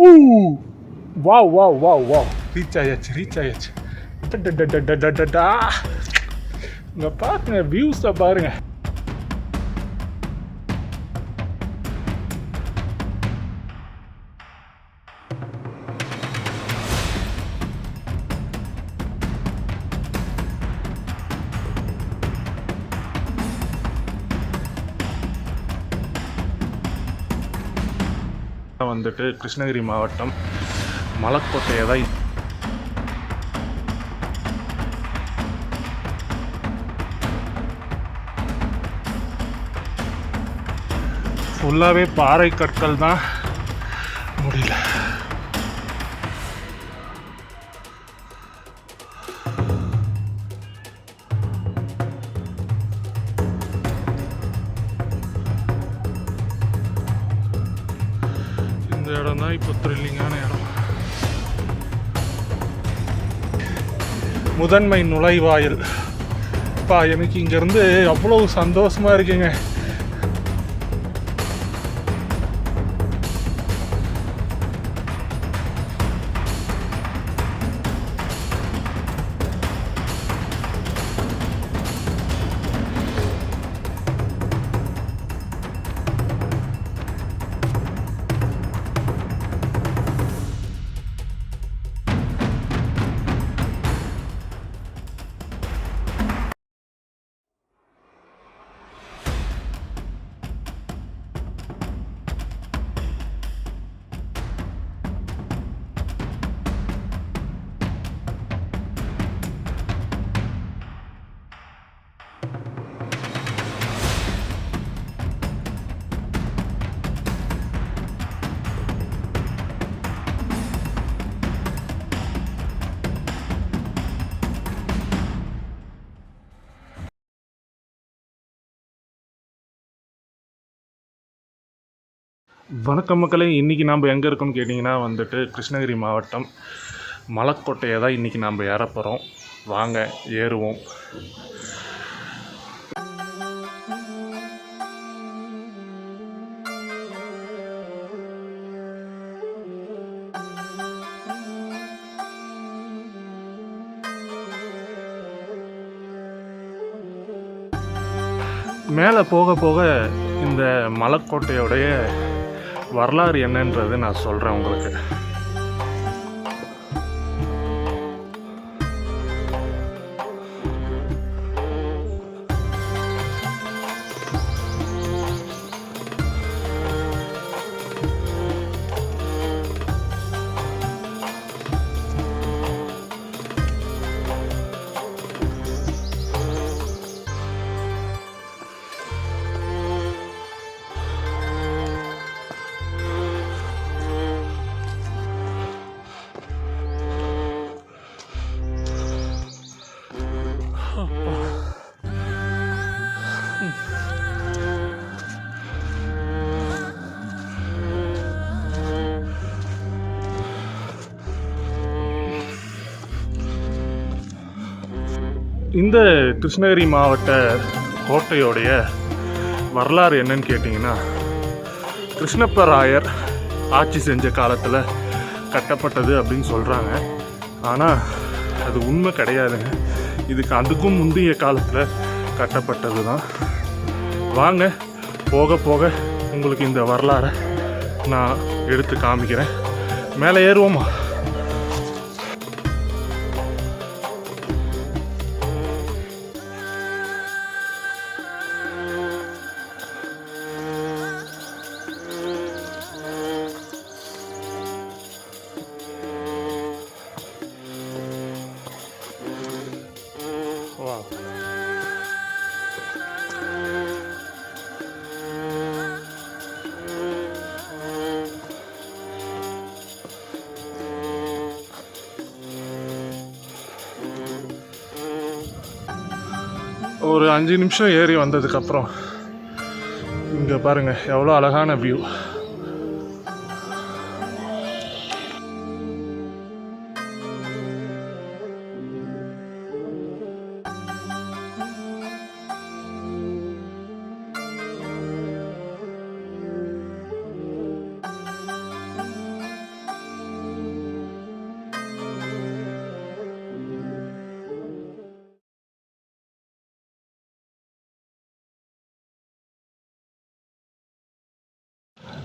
ஊ வா வா வா வா ரீச் ஆயாச்சு ரீச் ஆயாச்சு இங்கே பாருங்கள் வியூஸை பாருங்கள் வந்துட்டு கிருஷ்ணகிரி மாவட்டம் மலக்கோட்டையை தான் ஃபுல்லாகவே பாறை கற்கள் தான் முடியல. தான் இப்போ த்ரில்லிங்கான இடம். முதன்மை நுழைவாயில். அப்பா எனக்கு இங்கேருந்து அவ்வளோ சந்தோஷமா இருக்குங்க. வணக்கம் மக்களே இன்றைக்கி நாம் எங்கே இருக்கோம்னு கேட்டிங்கன்னா வந்துட்டு கிருஷ்ணகிரி மாவட்டம் மலக்கோட்டையை தான் இன்றைக்கி நாம் ஏறப்போகிறோம் வாங்க ஏறுவோம். மேலே போக போக இந்த மலக்கோட்டையோடைய வரலாறு என்னன்றது நான் சொல்கிறேன் உங்களுக்கு. இந்த கிருஷ்ணகிரி மாவட்ட கோட்டையோடைய வரலாறு என்னன்னு கேட்டிங்கன்னா கிருஷ்ணப்பராயர் ஆட்சி செஞ்ச காலத்தில் கட்டப்பட்டது அப்படின்னு சொல்கிறாங்க ஆனால் அது உண்மை கிடையாதுங்க. இதுக்கு அதுக்கும் முந்தைய காலத்தில் கட்டப்பட்டது தான் வாங்க போக போக உங்களுக்கு இந்த வரலாறை நான் எடுத்து காமிக்கிறேன். மேலே ஏறுவோமா? ஒரு அஞ்சு நிமிஷம் ஏறி வந்ததுக்கப்புறம் இங்கே பாருங்கள் எவ்வளோ அழகான வியூ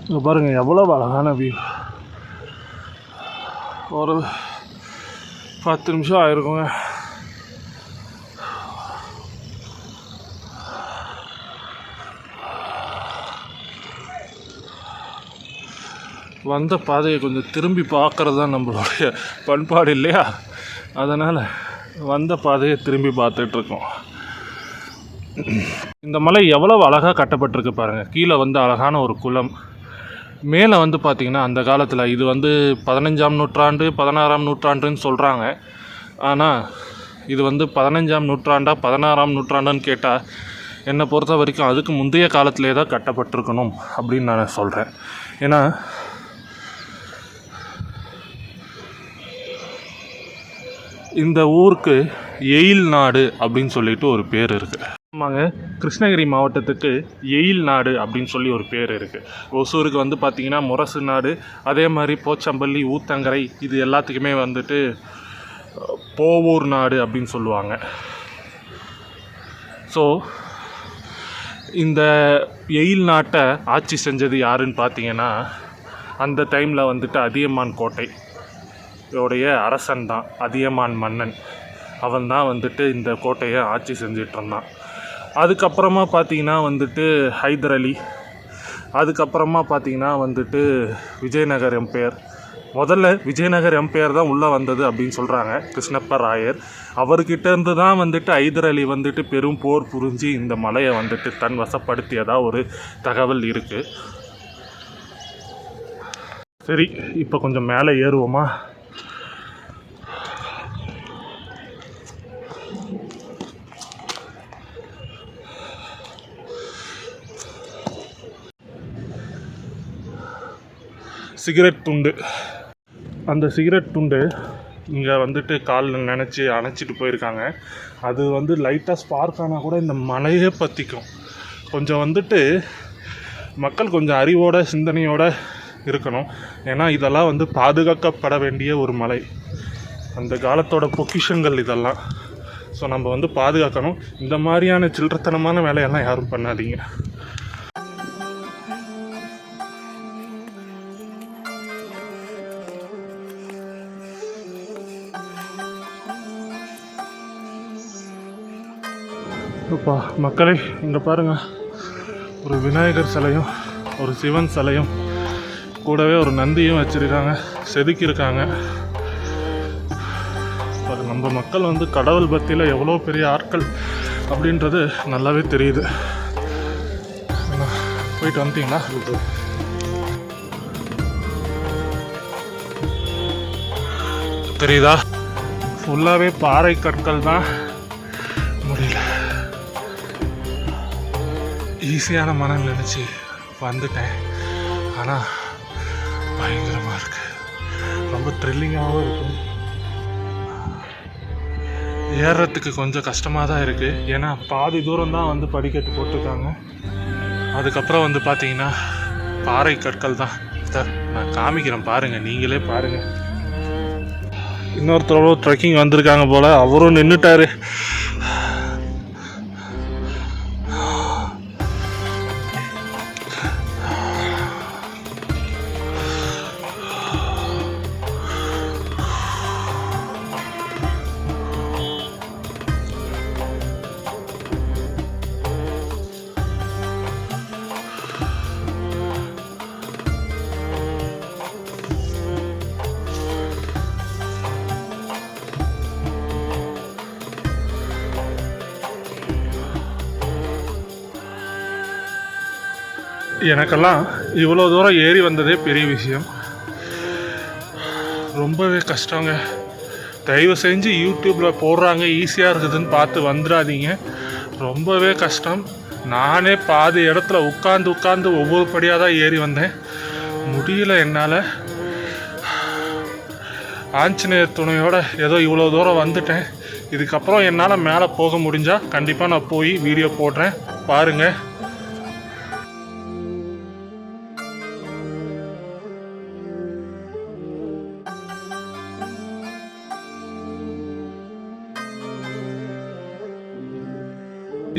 இங்கே பாருங்கள் எவ்வளோ அழகான வியூ ஒரு பத்து நிமிஷம் ஆயிருக்குங்க. வந்த பாதையை கொஞ்சம் திரும்பி பார்க்குறது தான் நம்மளுடைய பண்பாடு இல்லையா? அதனால் வந்த பாதையை திரும்பி பார்த்துட்ருக்கோம். இந்த மலை எவ்வளவு அழகாக கட்டப்பட்டிருக்கு பாருங்கள் கீழே வந்து அழகான ஒரு குளம். மேலே வந்து பார்த்திங்கன்னா அந்த காலத்தில் இது வந்து பதினஞ்சாம் நூற்றாண்டு பதினாறாம் நூற்றாண்டுன்னு சொல்கிறாங்க ஆனால் இது வந்து பதினஞ்சாம் நூற்றாண்டா பதினாறாம் நூற்றாண்டான்னு கேட்டால் என்னை பொறுத்த வரைக்கும் அதுக்கு முந்தைய காலத்திலே தான் கட்டப்பட்டிருக்கணும் அப்படின்னு நான் சொல்கிறேன் ஏன்னா இந்த ஊருக்கு எயில் நாடு அப்படின்னு சொல்லிட்டு ஒரு பேர் இருக்குது ஆமாங்க. கிருஷ்ணகிரி மாவட்டத்துக்கு எயில் நாடு அப்படின்னு சொல்லி ஒரு பேர் இருக்குது ஒசூருக்கு வந்து பார்த்திங்கன்னா முரசு நாடு அதே மாதிரி போச்சம்பள்ளி ஊத்தங்கரை இது எல்லாத்துக்குமே வந்துட்டு போவூர் நாடு அப்படின்னு சொல்லுவாங்க. ஸோ இந்த எயில் நாட்டை ஆட்சி செஞ்சது யாருன்னு பார்த்தீங்கன்னா அந்த டைமில் வந்துட்டு அதியமான் கோட்டை உடைய அரசன் தான் அதியமான் மன்னன். அவன் தான் வந்துட்டு இந்த கோட்டையை ஆட்சி செஞ்சிட்ருந்தான் அதுக்கப்புறமா பார்த்தீங்கன்னா வந்துட்டு ஹைதர் அலி. அதுக்கப்புறமா பார்த்தீங்கன்னா வந்துட்டு விஜயநகர் எம்பையர். முதல்ல விஜயநகர் எம்பையர் தான் உள்ளே வந்தது அப்படின்னு சொல்கிறாங்க கிருஷ்ணப்ப ராயர். அவர்கிட்ட இருந்து தான் வந்துட்டு ஹைதர் அலி வந்துட்டு பெரும் போர் புரிஞ்சு இந்த மலையை வந்துட்டு தன் வசப்படுத்தியதாக ஒரு தகவல் இருக்குது சரி இப்போ கொஞ்சம் மேலே ஏறுவோமா? சிகரெட் துண்டு. அந்த சிகரெட் துண்டு இங்கே வந்துட்டு காலில் நினச்சி அணைச்சிட்டு போயிருக்காங்க. அது வந்து லைட்டாக ஸ்பார்க் ஆனால் கூட இந்த மலையே பற்றிக்கும் கொஞ்சம் வந்துட்டு மக்கள் கொஞ்சம் அறிவோட சிந்தனையோட இருக்கணும். ஏன்னா இதெல்லாம் வந்து பாதுகாக்கப்பட வேண்டிய ஒரு மலை. அந்த காலத்தோட பொக்கிஷங்கள் இதெல்லாம். ஸோ நம்ம வந்து பாதுகாக்கணும். இந்த மாதிரியான சில்லறத்தனமான வேலையெல்லாம் யாரும் பண்ணாதீங்க. அப்பா மக்களே இங்கே பாருங்கள் ஒரு விநாயகர் சிலையும் ஒரு சிவன் சிலையும் கூடவே ஒரு நந்தியும் வச்சுருக்காங்க செதுக்கியிருக்காங்க. அது நம்ம மக்கள் வந்து கடவுள் பக்தியில் எவ்வளோ பெரிய ஆட்கள் அப்படின்றது நல்லாவே தெரியுது. போயிட்டு வந்துட்டீங்களா? தெரியுதா? ஃபுல்லாகவே பாறை கற்கள் தான் ஈஸியான மனம் நினச்சி வந்துட்டேன். ஆனால் பயங்கரமாக இருக்கு. ரொம்ப த்ரில்லிங்காகவும் இருக்கும். ஏறுறதுக்கு கொஞ்சம் கஷ்டமாக தான் இருக்குது ஏன்னா பாதி தூரம் தான் வந்து படிக்கட்டு போட்டிருக்காங்க. அதுக்கப்புறம் வந்து பார்த்தீங்கன்னா பாறை கற்கள் தான். சார் நான் காமிக்கிறேன் பாருங்கள் நீங்களே பாருங்கள் இன்னொருத்தரோட ட்ரெக்கிங் வந்திருக்காங்க போல். அவரும் நின்றுட்டாரு எனக்கெல்லாம் இவ்வளோ தூரம் ஏறி வந்ததே பெரிய விஷயம். ரொம்பவே கஷ்டங்க. தயவு செஞ்சு யூடியூப்பில் போடுறாங்க ஈஸியாக இருக்குதுன்னு பார்த்து வந்துடாதீங்க. ரொம்பவே கஷ்டம். நானே பாதி இடத்துல உட்காந்து உட்காந்து ஒவ்வொரு படியாக தான் ஏறி வந்தேன். முடியல என்னால். ஆஞ்சநேயர் துணையோட ஏதோ இவ்வளோ தூரம் வந்துட்டேன். இதுக்கப்புறம் என்னால் மேலே போக முடிஞ்சால் கண்டிப்பாக நான் போய் வீடியோ போடுறேன். பாருங்கள்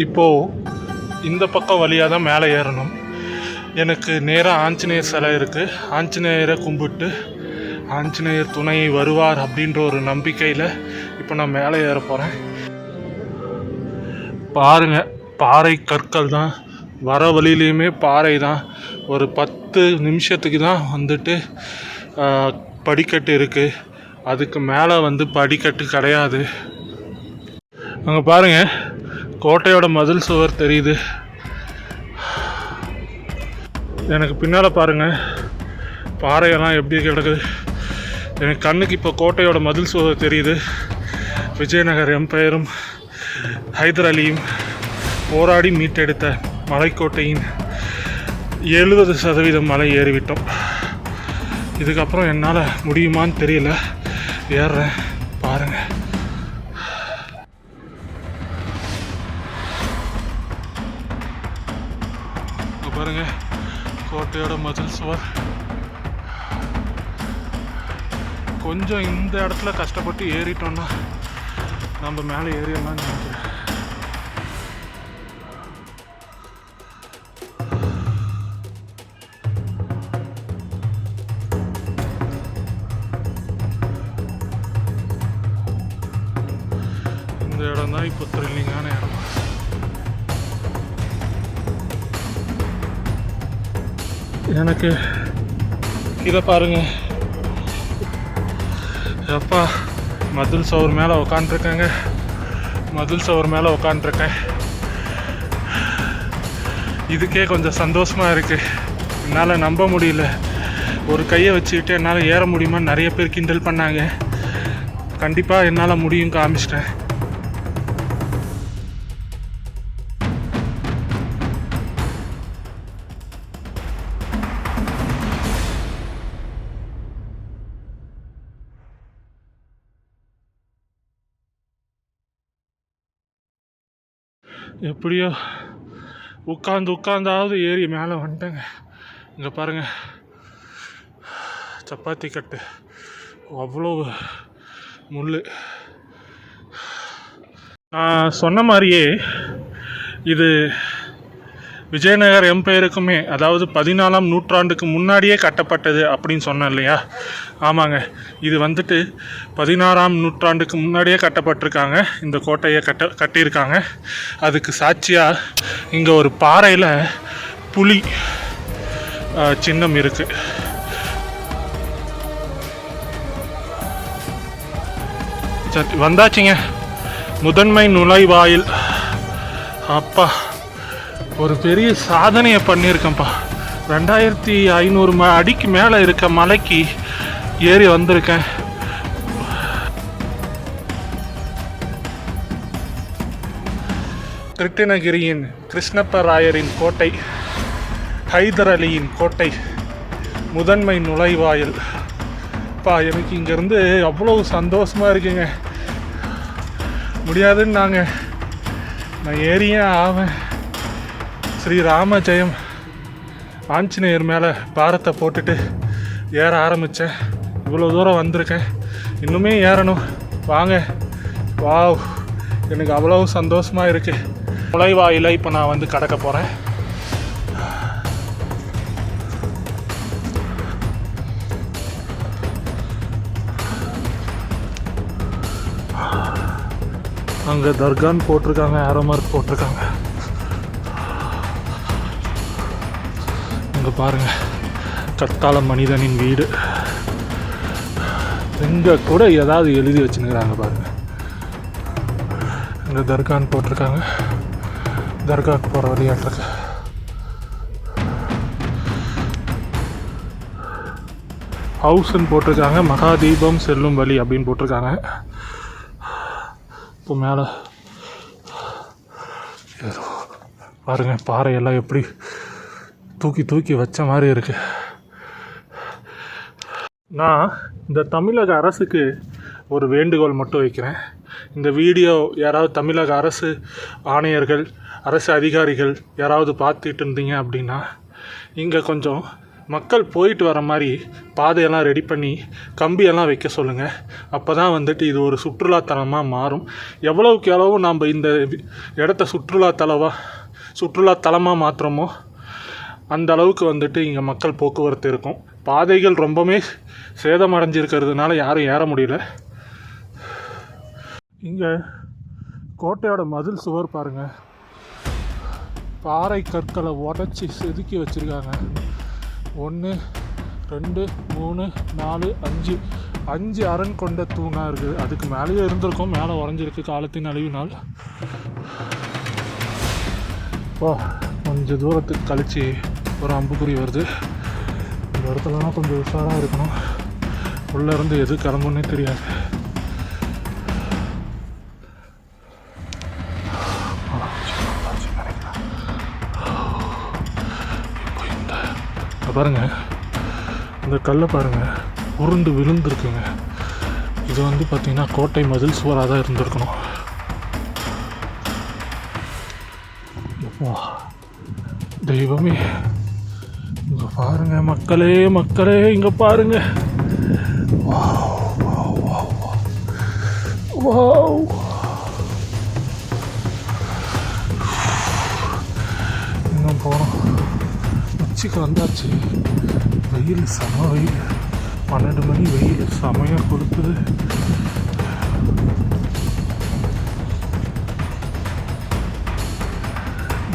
இப்போது இந்த பக்கம் வழியாக தான் மேலே ஏறணும். எனக்கு நேராக ஆஞ்சநேயர் சிலை இருக்குது ஆஞ்சநேயரை கும்பிட்டு ஆஞ்சநேயர் துணை வருவார் அப்படின்ற ஒரு நம்பிக்கையில் இப்போ நான் மேலே ஏற போகிறேன் பாருங்கள் பாறை கற்கள் தான். வர வழியிலையுமே பாறை தான். ஒரு பத்து நிமிஷத்துக்கு தான் வந்துட்டு படிக்கட்டு இருக்குது அதுக்கு மேலே வந்து படிக்கட்டு கிடையாது. அங்கே பாருங்கள் கோட்டையோட மதில் சுவர் தெரியுது. எனக்கு பின்னால் பாருங்கள் பாறையெல்லாம் எப்படி கிடக்குது. எனக்கு கண்ணுக்கு இப்போ கோட்டையோட மதில் சுவர் தெரியுது. விஜயநகர் எம்பையரும் ஹைதர் அலியும் போராடி மீட்டெடுத்த மலைக்கோட்டையின் எழுபது சதவீதம் மலை ஏறிவிட்டோம். இதுக்கப்புறம் என்னால் முடியுமான்னு தெரியல. ஏறுறேன். பாருங்கள் கோட்டையோட மதில் சுவர். கொஞ்சம் இந்த இடத்துல கஷ்டப்பட்டு ஏறிட்டோம்னா நம்ம மேலே ஏறிடலாம்னு நினைக்கிறேன். இந்த இடம் தான் இப்போ த்ரில்லிங்கான இடம். எனக்கு இதை பாருங்க. எப்பா மதில் சவர் மேலே உக்காண்ட்ருக்கேங்க மதில் சவர் மேலே உக்காண்ட்ருக்கேன் இதுக்கே கொஞ்சம் சந்தோஷமாக இருக்குது என்னால் நம்ப முடியல. ஒரு கையை வச்சுக்கிட்டு என்னால் ஏற முடியுமான்னு நிறைய பேர் கிண்டல் பண்ணாங்க. கண்டிப்பாக என்னால் முடியும் காமிச்சிட்டேன். எப்படியோ உட்காந்து உட்காந்தாவது ஏறி மேலே வந்துட்டேங்க. இங்கே பாருங்க. சப்பாத்தி கட்டு. அவ்வளோ முள் நான் சொன்ன மாதிரியே இது விஜயநகர் எம்பையருக்குமே அதாவது பதினாலாம் நூற்றாண்டுக்கு முன்னாடியே கட்டப்பட்டது அப்படின்னு சொன்னேன் இல்லையா? ஆமாங்க. இது வந்துட்டு பதினாறாம் நூற்றாண்டுக்கு முன்னாடியே கட்டப்பட்டிருக்காங்க. இந்த கோட்டையை கட்ட கட்டியிருக்காங்க. அதுக்கு சாட்சியாக இங்கே ஒரு பாறையில் புலி சின்னம் இருக்குது சரி வந்தாச்சுங்க. முதன்மை நுழைவாயில். அப்பா ஒரு பெரிய சாதனையை பண்ணியிருக்கேன்ப்பா. ரெண்டாயிரத்தி ஐநூறு ம அடிக்கு மேலே இருக்க மலைக்கு ஏறி வந்திருக்கேன். கிருட்டிணகிரியின் கிருஷ்ணப்ப ராயரின் கோட்டை ஹைதர் அலியின் கோட்டை முதன்மை நுழைவாயில். பா எனக்கு இங்கேருந்து அவ்வளோ சந்தோஷமாக இருக்குங்க. முடியாதுன்னு நாங்கள் நான் ஏறியே ஆவேன். ஸ்ரீராம ஜெயம் ஆஞ்சநேயர் மேலே பாரத்தை போட்டுட்டு ஏற ஆரம்பித்தேன் இவ்வளோ தூரம் வந்திருக்கேன். இன்னுமே ஏறணும். வாங்க. வாவ். எனக்கு அவ்வளோ சந்தோஷமாக இருக்குது முளைவாயில் இப்போ நான் வந்து கடக்க போகிறேன் அங்கே தர்கான்னு போட்டிருக்காங்க ஆரோமார்க் போட்டிருக்காங்க. அங்கே பாருங்க. கற்கால மனிதனின் வீடு. இங்கே கூட ஏதாவது எழுதி வச்சுன்னுக்குறாங்க பாருங்கள் இங்கே தர்கான்னு போட்டிருக்காங்க. தர்காக்கு போகிற வழியாட்டிருக்கு ஹவுஸ்ன்னு போட்டிருக்காங்க. மகாதீபம் செல்லும் வழி அப்படின்னு போட்டிருக்காங்க. இப்போ மேலே பாருங்கள் பாறையெல்லாம் எப்படி தூக்கி தூக்கி வச்ச மாதிரி இருக்கு. நான் இந்த தமிழக அரசுக்கு ஒரு வேண்டுகோள் மட்டும் வைக்கிறேன். இந்த வீடியோ யாராவது தமிழக அரசு ஆணையர்கள் அரசு அதிகாரிகள் யாராவது பார்த்துட்டு இருந்தீங்க அப்படின்னா இங்கே கொஞ்சம் மக்கள் போயிட்டு வர மாதிரி பாதையெல்லாம் ரெடி பண்ணி கம்பியெல்லாம் வைக்க சொல்லுங்கள் அப்போ தான் வந்துட்டு இது ஒரு சுற்றுலாத்தலமாக மாறும். எவ்வளவுக்கு எவ்வளவு நாம் இந்த இடத்த சுற்றுலாத்தலவாக சுற்றுலாத்தலமாக மாற்றுறோமோ அந்த அளவுக்கு வந்துட்டு இங்கே மக்கள் போக்குவரத்து இருக்கும். பாதைகள் ரொம்பவே சேதமடைஞ்சிருக்கிறதுனால யாரும் ஏற முடியல. இங்கே கோட்டையோட மதில் சுவர் பாருங்கள் பாறை கற்களை உடச்சி செதுக்கி வச்சுருக்காங்க. ஒன்று ரெண்டு மூணு நாலு அஞ்சு. அஞ்சு அரண் கொண்ட தூணாக இருக்குது. அதுக்கு மேலேயே இருந்திருக்கும். மேலே உறைஞ்சிருக்கு காலத்தின் அழிவினால். ஓ கொஞ்சம் தூரத்துக்கு கழிச்சு ஒரு அம்புக்குறி வருது. இந்த இடத்துலலாம் கொஞ்சம் உஷாராக இருக்கணும். உள்ளே இருந்து எது கிளம்புன்னே தெரியாது. பாருங்க. இந்த கல்லை பாருங்க. உருண்டு விழுந்துருக்குங்க. இது வந்து பார்த்தீங்கன்னா கோட்டை மதில் சுவராக தான் இருந்திருக்கணும் தெய்வமே. பாருங்க மக்களே மக்களே இங்க பாருங்க. வாவ், இன்னும் போனோம் உச்சிக்கு வந்தாச்சு. வெயில் செம வெயில். பன்னெண்டு மணி வெயில். செமையாக கொடுக்குது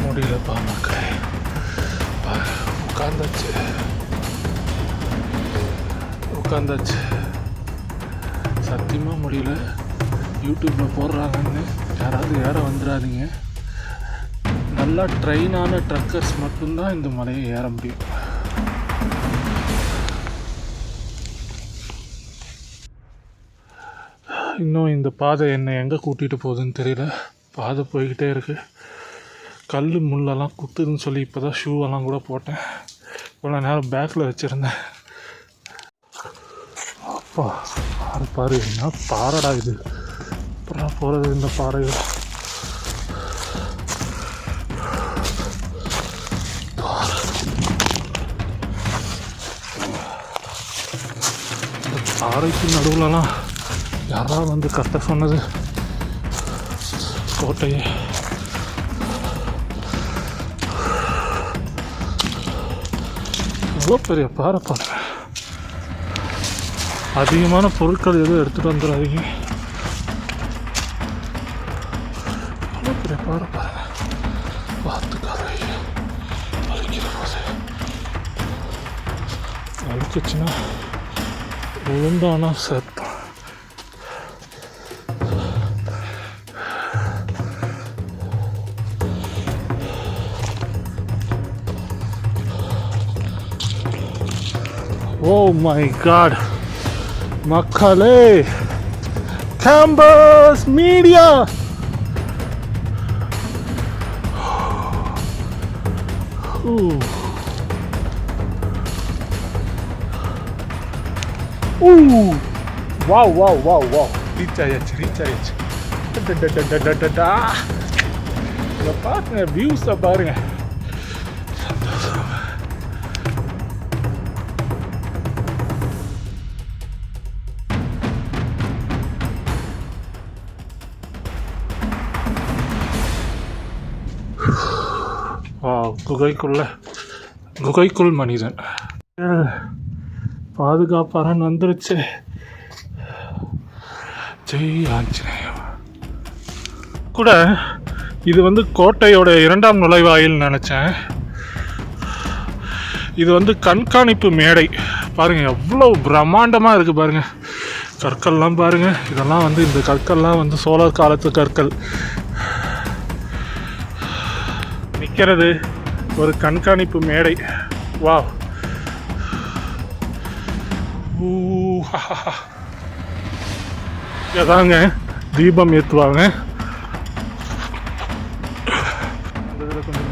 முடியலப்பா மக்களே. பாரு, உட்காந்தாச்சு. உட்காந்தாச்சு. சத்தியமாக முடியல. யூடியூப்பில் போடுறாங்கன்னு. யாராவது ஏற வந்துடாதீங்க நல்லா ட்ரெயினான ட்ரக்கர்ஸ் மட்டும்தான் இந்த மலையை ஏற முடியும். இன்னும் இந்த பாதை என்னை எங்கே கூட்டிகிட்டு போகுதுன்னு தெரியல. பாதை போய்கிட்டே இருக்குது கல் முள்ளெல்லாம் குத்துதுன்னு சொல்லி இப்போ தான் ஷூவெல்லாம் கூட போட்டேன். இவ்வளோ நேரம் பேக்கில் வச்சுருந்தேன். அப்பா பாரு பாரு என்ன பாறைடா இது? அப்புறம் போகிறது இந்த பாறைகள்? இந்த பாறைக்கு நடுவுலலாம் யாராவது வந்து கத்த சொன்னது? கோட்டையை. எவ்வளோ பெரிய பாறை பாருங்க அதிகமான பொருட்கள் எதுவும் எடுத்துகிட்டு வந்துடாதீங்க. எவ்வளோ பெரிய பாறை பாருங்க பார்த்துக்காத வலிக்கிற போது. வலிக்குச்சுன்னா விழுந்தானா ஓ மை காட் மக்களே campus media wow wow wow wow reach ஆயாச்சு ரீச் ஆயாச்சு டடடடடடடா. இங்க பாருங்க வியூஸை பாருங்க. குகைக்குள்ள குகைக்குள் மனிதன். பாதுகாப்பாரன் வந்துருச்சு. ஜெய் ஆஞ்சநேயம் கூட இது வந்து கோட்டையோட இரண்டாம் நுழைவாயில் நினச்சேன். இது வந்து கண்காணிப்பு மேடை. பாருங்கள் எவ்வளோ பிரம்மாண்டமாக இருக்குது பாருங்கள் கற்கள்லாம் பாருங்கள் இதெல்லாம் வந்து இந்த கற்கள்லாம் வந்து சோழர் காலத்து கற்கள். நிற்கிறது ஒரு கண்காணிப்பு மேடை. வாவ். ஊ, ஹஹஹா. இதாங்க தீபம் ஏற்றுவாங்க அந்த இதில் கொஞ்சம்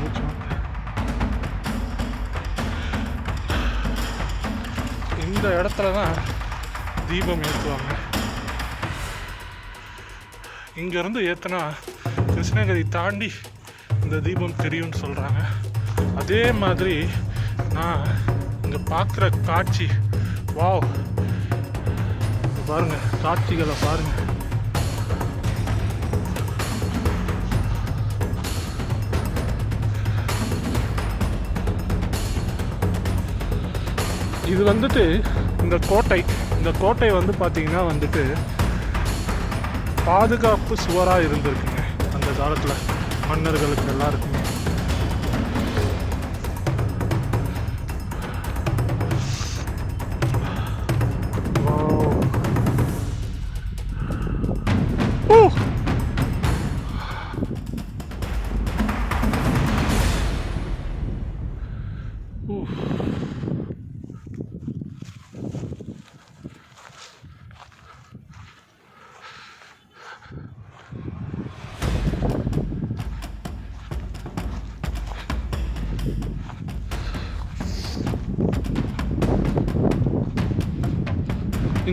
இந்த இடத்துல தான் தீபம் ஏற்றுவாங்க இங்கேருந்து ஏற்றுனா கிருஷ்ணகிரி தாண்டி இந்த தீபம் தெரியும்னு சொல்கிறாங்க அதே மாதிரி நான் இங்கே பார்க்குற காட்சி வாவ். பாருங்கள் காட்சிகளை பாருங்கள் இது வந்துட்டு இந்த கோட்டை. இந்த கோட்டை வந்து பார்த்தீங்கன்னா வந்துட்டு பாதுகாப்பு சுவராக இருந்திருக்குங்க அந்த காலத்தில். மன்னர்களுக்கு எல்லாருக்கும்.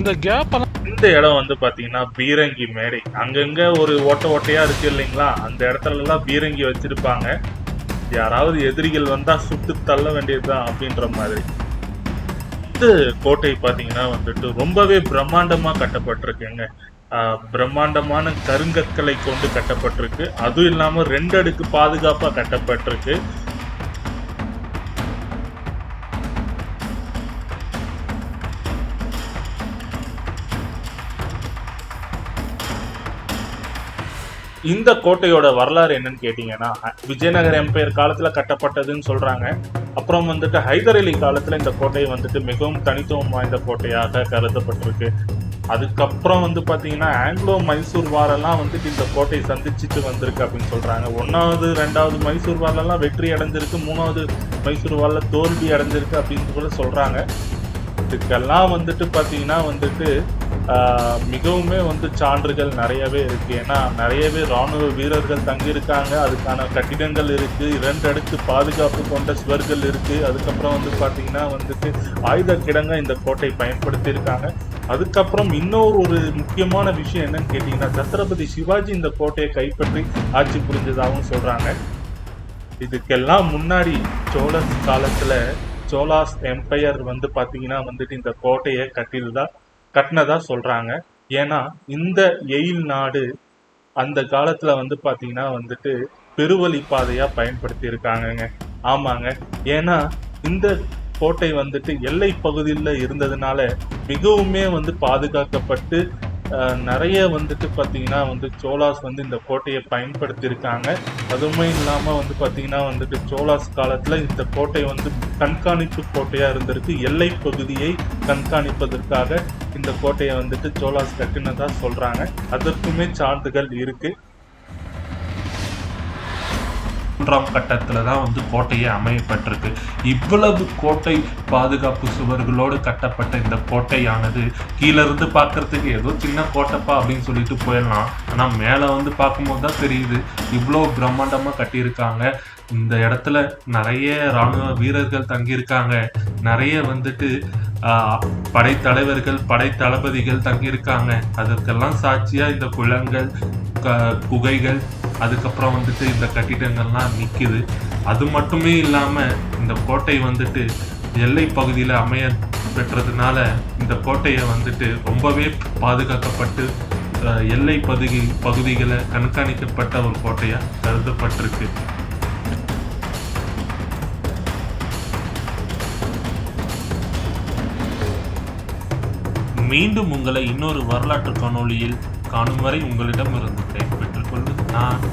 இந்த கேப் இந்த இடம் வந்து பாத்தீங்கன்னா பீரங்கி மேடை. அங்கங்க ஒரு ஓட்ட ஓட்டையா இருக்கு இல்லைங்களா? அந்த இடத்துல எல்லாம் பீரங்கி வச்சிருப்பாங்க. யாராவது எதிரிகள் வந்தா சுட்டு தள்ள வேண்டியதுதான் அப்படின்ற மாதிரி. இந்த கோட்டை பாத்தீங்கன்னா வந்துட்டு ரொம்பவே பிரம்மாண்டமா கட்டப்பட்டிருக்குங்க. பிரம்மாண்டமான கருங்கற்களை கொண்டு கட்டப்பட்டிருக்கு. அதுவும் இல்லாம ரெண்டு அடுக்கு பாதுகாப்பா கட்டப்பட்டிருக்கு. இந்த கோட்டையோட வரலாறு என்னன்னு கேட்டீங்கன்னா விஜயநகர எம்பையர் காலத்துல கட்டப்பட்டதுன்னு சொல்றாங்க. அப்புறம் வந்துட்டு ஹைதர் அலி காலத்துல இந்த கோட்டை வந்துட்டு மிகவும் தனித்துவம் வாய்ந்த கோட்டையாக கருதப்பட்டிருக்கு. அதுக்கப்புறம் வந்து பார்த்தீங்கன்னா ஆங்கிலோ மைசூர் வாரெல்லாம் வந்துட்டு இந்த கோட்டையை சந்திச்சுட்டு வந்திருக்கு அப்படின்னு சொல்றாங்க. ஒன்றாவது ரெண்டாவது மைசூர் வாரெல்லாம் வெற்றி அடைஞ்சிருக்கு. மூணாவது மைசூர் வாரில் தோல்வி அடைஞ்சிருக்கு அப்படின்னு கூட சொல்றாங்க. இதுக்கெல்லாம் வந்துட்டு பார்த்தீங்கன்னா வந்துட்டு மிகவுமே வந்து சான்றுகள் நிறையவே இருக்கு. ஏன்னா நிறையவே ராணுவ வீரர்கள் தங்கியிருக்காங்க. அதுக்கான கட்டிடங்கள் இருக்கு. இரண்டு அடுக்கு பாதுகாப்பு கொண்ட சுவர்கள் இருக்கு. அதுக்கப்புறம் வந்து பார்த்தீங்கன்னா வந்துட்டு ஆயுத கிடங்க இந்த கோட்டை பயன்படுத்தி இருக்காங்க அதுக்கப்புறம் இன்னொரு ஒரு முக்கியமான விஷயம் என்னன்னு கேட்டீங்கன்னா சத்ரபதி சிவாஜி இந்த கோட்டையை கைப்பற்றி ஆட்சி புரிஞ்சதாகவும் சொல்றாங்க. இதுக்கெல்லாம் முன்னாடி சோழர் காலத்துல சோலாஸ் எம்பையர் வந்து பார்த்தீங்கன்னா வந்துட்டு இந்த கோட்டையை கட்டினதா கட்டினதா சொல்றாங்க. ஏன்னா இந்த எயில் நாடு அந்த காலத்துல வந்து பாத்தீங்கன்னா வந்துட்டு பெருவழி பாதையா பயன்படுத்தி இருக்காங்கங்க. ஆமாங்க. ஏன்னா இந்த கோட்டை வந்துட்டு எல்லை பகுதியில் இருந்ததுனால மிகவுமே வந்து பாதுகாக்கப்பட்டு நிறைய வந்துட்டு பார்த்தீங்கன்னா வந்து சோலாஸ் வந்து இந்த கோட்டையை பயன்படுத்தியிருக்காங்க. அதுவுமே இல்லாமல் வந்து பார்த்தீங்கன்னா வந்துட்டு சோலாஸ் காலத்தில் இந்த கோட்டை வந்து கண்காணிப்பு கோட்டையாக இருந்திருக்கு. எல்லை பகுதியை கண்காணிப்பதற்காக இந்த கோட்டையை வந்துட்டு சோலாஸ் கட்டினதாக சொல்கிறாங்க அதற்குமே சான்றுகள் இருக்குது மூன்றாம் கட்டத்தில் தான் வந்து கோட்டையே அமையப்பட்டிருக்கு. இவ்வளவு கோட்டை பாதுகாப்பு சுவர்களோடு கட்டப்பட்ட இந்த கோட்டையானது கீழே இருந்து பார்க்கறதுக்கு ஏதோ சின்ன கோட்டைப்பா அப்படின்னு சொல்லிட்டு போயிடலாம். ஆனால் மேலே வந்து பார்க்கும்போது தான் தெரியுது இவ்வளோ பிரம்மாண்டமாக கட்டியிருக்காங்க. இந்த இடத்துல நிறைய ராணுவ வீரர்கள் தங்கியிருக்காங்க. நிறைய வந்துட்டு படைத்தலைவர்கள் படை தளபதிகள் தங்கியிருக்காங்க. அதற்கெல்லாம் சாட்சியாக இந்த குளங்கள் க- குகைகள் அதுக்கப்புறம் வந்துட்டு இந்த கட்டிடங்கள்லாம் நிக்குது. அது மட்டுமே இல்லாம இந்த கோட்டை வந்துட்டு எல்லை பகுதியில் அமைய பெற்றதுனால இந்த கோட்டையை வந்துட்டு ரொம்பவே பாதுகாக்கப்பட்டு எல்லை பகுதி பகுதிகளை கண்காணிக்கப்பட்ட ஒரு கோட்டையா கருதப்பட்டிருக்கு. மீண்டும் உங்களை இன்னொரு வரலாற்று காணொளியில் காணும் வரை உங்களிடம் இருந்து பெற்றுக்கொள்வது நான்